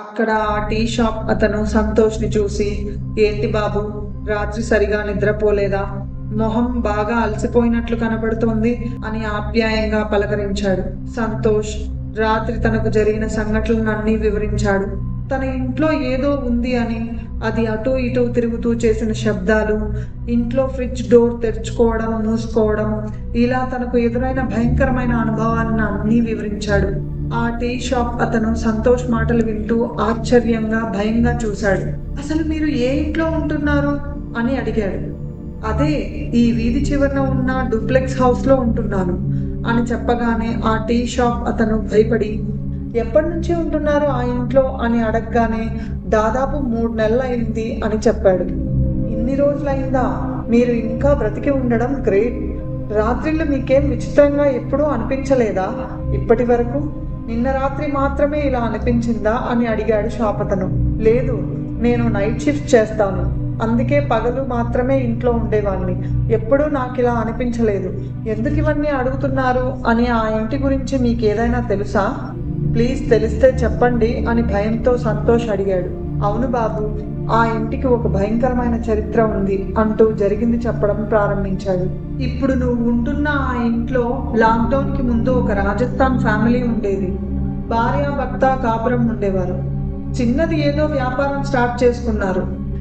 అక్కడ ఆ tea shop అతను సంతోష్ని చూసి ఏంటి బాబు రాత్రి సరిగా నిద్రపోలేదా? మొహం బాగా అలసిపోయినట్లు కనబడుతోంది అని ఆప్యాయంగా పలకరించాడు. సంతోష్ రాత్రి తనకు జరిగిన సంఘటనలన్నీ వివరించాడు. తన ఇంట్లో ఏదో ఉంది అని అది అటు ఇటు తిరుగుతూ చేసిన శబ్దాలు ఇంట్లో ఫ్రిడ్జ్ డోర్ తెరుచుకోవడం మూసుకోవడం ఇలా తనకు ఎదురైన భయంకరమైన అనుభవాలను అన్నీ వివరించాడు. ఆ టీ షాప్ అతను సంతోష్ మాటలు వింటూ ఆశ్చర్యంగా భయంగా చూశాడు. అసలు మీరు ఏ ఇంట్లో ఉంటున్నారు? అని అడిగాడు. అదే ఈ వీధి చివరన ఉన్న డూప్లెక్స్ హౌస్లో ఉంటున్నాను అని చెప్పగానే ఆ టీ షాప్ అతను భయపడి ఎప్పటి నుంచి ఉంటున్నారు ఆ ఇంట్లో? అని అడగగానే దాదాపు మూడు నెలలు అయింది అని చెప్పాడు. ఇన్ని రోజులైందా మీరు ఇంకా బ్రతికి ఉండడం గ్రేట్. రాత్రిళ్ళు మీకేం విచిత్రంగా ఎప్పుడూ అనిపించలేదా? ఇప్పటి వరకు నిన్న రాత్రి మాత్రమే ఇలా అనిపించిందా అని అడిగాడు షాపతను లేదు నేను నైట్ షిఫ్ట్ చేస్తాను. అందుకే పగలు మాత్రమే ఇంట్లో ఉండేవాడిని ఎప్పుడూ నాకు ఇలా అనిపించలేదు. ఎందుకు ఇవన్నీ అడుగుతున్నారు అని ఆ ఇంటి గురించి మీకు ఏదైనా తెలుసా? ప్లీజ్ తెలిస్తే చెప్పండి అని భయంతో సంతోష్ అడిగాడు. అవును బాబు ఆ ఇంటికి ఒక భయంకరమైన చరిత్ర ఉంది అంటూ జరిగింది చెప్పడం ప్రారంభించాడు. ఇప్పుడు నువ్వు ఉంటున్న ఆ ఇంట్లో లాక్డౌన్కి ముందు ఒక రాజస్థాన్ ఫ్యామిలీ ఉండేది. భార్య భర్త కాపురం ఉండేవారు. చిన్నది ఏదో వ్యాపారం స్టార్ట్ చేసుకున్నారు.